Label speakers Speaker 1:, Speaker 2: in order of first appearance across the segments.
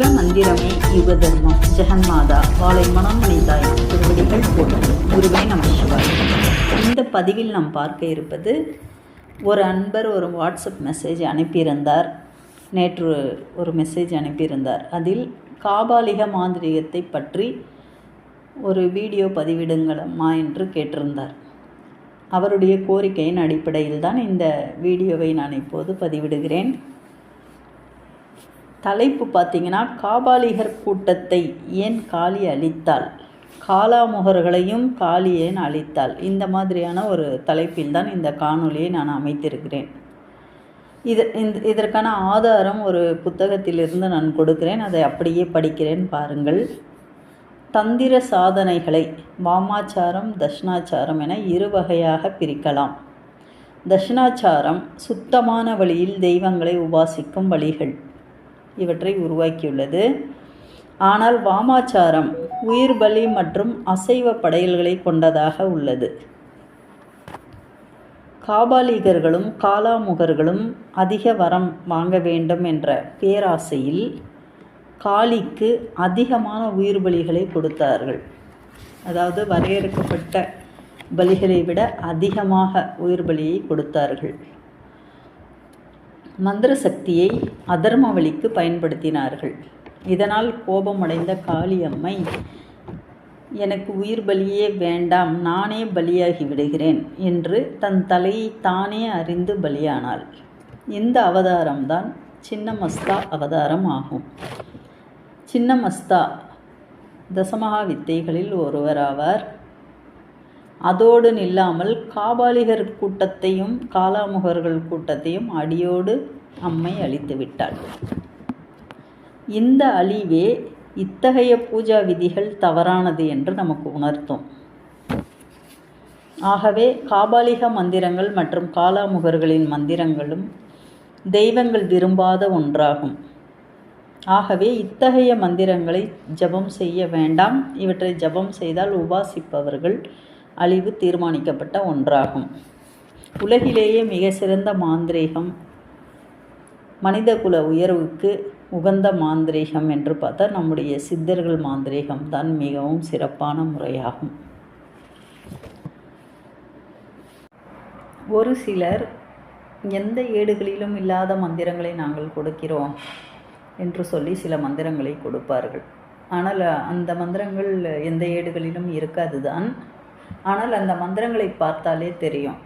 Speaker 1: சிவ மந்திரமே யுக தர்மம் ஜெகன்மாதா வாழை மனம் நினைந்தாய் திருவடிகள் போட்டு குருவே நம சிவாய். இந்த பதிவில் நாம் பார்க்க இருப்பது ஒரு அன்பர் ஒரு வாட்ஸ்அப் மெசேஜ் அனுப்பியிருந்தார். நேற்று ஒரு மெசேஜ் அனுப்பியிருந்தார். அதில் காபாலிக மாந்திரிகத்தை பற்றி ஒரு வீடியோ பதிவிடுங்களம்மா என்று கேட்டிருந்தார். அவருடைய கோரிக்கையின் அடிப்படையில் தான் இந்த வீடியோவை நான் இப்போது பதிவிடுகிறேன். தலைப்பு பார்த்தீங்கன்னா காபாலிகர் கூட்டத்தை ஏன் காளி அழித்தாள்? காலாமுகர்களையும் காளி ஏன் அழித்தாள்? இந்த மாதிரியான ஒரு தலைப்பில் தான் இந்த காணொலியை நான் அமைத்திருக்கிறேன். இது இந்த இதற்கான ஆதாரம் ஒரு புத்தகத்திலிருந்து நான் கொடுக்கிறேன். அதை அப்படியே படிக்கிறேன் பாருங்கள். தந்திர சாதனைகளை வாமாச்சாரம் தஷ்ணாச்சாரம் என இரு வகையாக பிரிக்கலாம். தஷ்ணாச்சாரம் சுத்தமான வழியில் தெய்வங்களை உபாசிக்கும் வழிகள். இவற்றை உருவாக்கியுள்ளது. ஆனால் வாமாச்சாரம் உயிர் பலி மற்றும் அசைவ படையல்களை கொண்டதாக உள்ளது. காபாலிகர்களும் காலாமுகர்களும் அதிக வரம் வாங்க வேண்டும் என்ற பேராசையில் காளிக்கு அதிகமான உயிர் பலிகளை கொடுத்தார்கள். அதாவது வரையறுக்கப்பட்ட பலிகளை விட அதிகமாக உயிர் பலியை கொடுத்தார்கள். மந்திர சக்தியை அதர்ம வழிக்கு பயன்படுத்தினார்கள். இதனால் கோபமடைந்த காளியம்மை எனக்கு உயிர் பலியே வேண்டாம் நானே பலியாகி விடுகிறேன் என்று தன் தலையை தானே அறிந்து பலியானாள். இந்த அவதாரம்தான் சின்னமஸ்தா அவதாரம் ஆகும். சின்னமஸ்தா தசமகா வித்தைகளில் ஒருவராவார். அதோடு நில்லாமல் காபாலிகர் கூட்டத்தையும் காலாமுகர்கள் கூட்டத்தையும் அடியோடு அம்மை அழித்து விட்டாள். இந்த அழிவே இத்தகைய பூஜா விதிகள் தவறானது என்று நமக்கு உணர்த்தும். ஆகவே காபாலிக மந்திரங்கள் மற்றும் காலாமுகர்களின் மந்திரங்களும் தெய்வங்கள் விரும்பாத ஒன்றாகும். ஆகவே இத்தகைய மந்திரங்களை ஜபம் செய்ய வேண்டாம். இவற்றை ஜபம் செய்தால் உபாசிப்பவர்கள் அழிவு தீர்மானிக்கப்பட்ட ஒன்றாகும். உலகிலேயே மிக சிறந்த மாந்திரீகம் மனிதகுல உயர்வுக்கு உகந்த மாந்திரீகம் என்று பார்த்தா நம்முடைய சித்தர்கள் மாந்திரீகம் தான் மிகவும் சிறப்பான முறையாகும். ஒரு சிலர் எந்த ஏடுகளிலும் இல்லாத மந்திரங்களை நாங்கள் கொடுக்கிறோம் என்று சொல்லி சில மந்திரங்களை கொடுப்பார்கள். ஆனால் அந்த மந்திரங்கள் எந்த ஏடுகளிலும் இருக்காது தான் ஆனால் அந்த மந்திரங்களை பார்த்தாலே தெரியும்.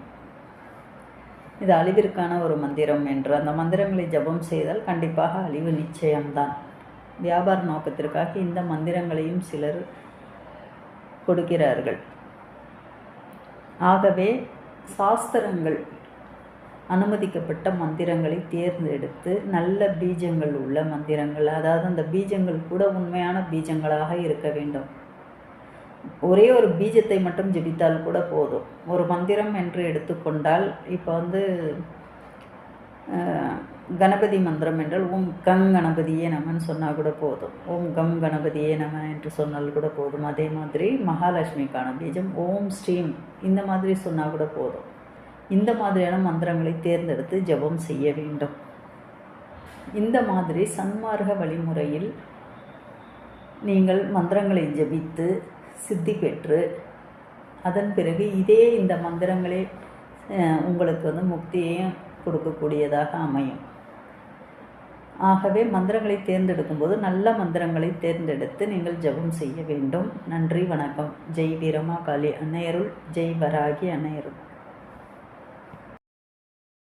Speaker 1: இது அழிவிற்கான ஒரு மந்திரம் என்று. அந்த மந்திரங்களை ஜபம் செய்தால் கண்டிப்பாக அழிவு நிச்சயம்தான். வியாபார நோக்கத்திற்காக இந்த மந்திரங்களையும் சிலர் கொடுக்கிறார்கள். ஆகவே சாஸ்திரங்கள் அனுமதிக்கப்பட்ட மந்திரங்களை தேர்ந்தெடுத்து நல்ல பீஜங்கள் உள்ள மந்திரங்கள் அதாவது அந்த பீஜங்கள் கூட உண்மையான பீஜங்களாக இருக்க வேண்டும். ஒரே ஒரு பீஜத்தை மட்டும் ஜெபித்தால் கூட போதும். ஒரு மந்திரம் என்று எடுத்துக்கொண்டால் இப்போ வந்து கணபதி மந்திரம் என்றால் ஓம் கம் கணபதியே நமன்னு சொன்னால் கூட போதும். ஓம் கம் கணபதியே நம என்று சொன்னால் கூட போதும். அதே மாதிரி மகாலட்சுமிக்கான பீஜம் ஓம் ஸ்ரீம் இந்த மாதிரி சொன்னால் கூட போதும். இந்த மாதிரியான மந்திரங்களை தேர்ந்தெடுத்து ஜபம் செய்ய வேண்டும். இந்த மாதிரி சன்மார்க்க வழிமுறையில் நீங்கள் மந்திரங்களை ஜபித்து சித்தி பெற்று அதன் பிறகு இதே இந்த மந்திரங்களே உங்களுக்கு வந்து முக்தியையும் கொடுக்கக்கூடியதாக அமையும். ஆகவே மந்திரங்களை தேர்ந்தெடுக்கும்போது நல்ல மந்திரங்களை தேர்ந்தெடுத்து நீங்கள் ஜபம் செய்ய வேண்டும். நன்றி வணக்கம். ஜெய் வீரமா காளி அன்னையருள் ஜெய் வராகி அன்னையருள்.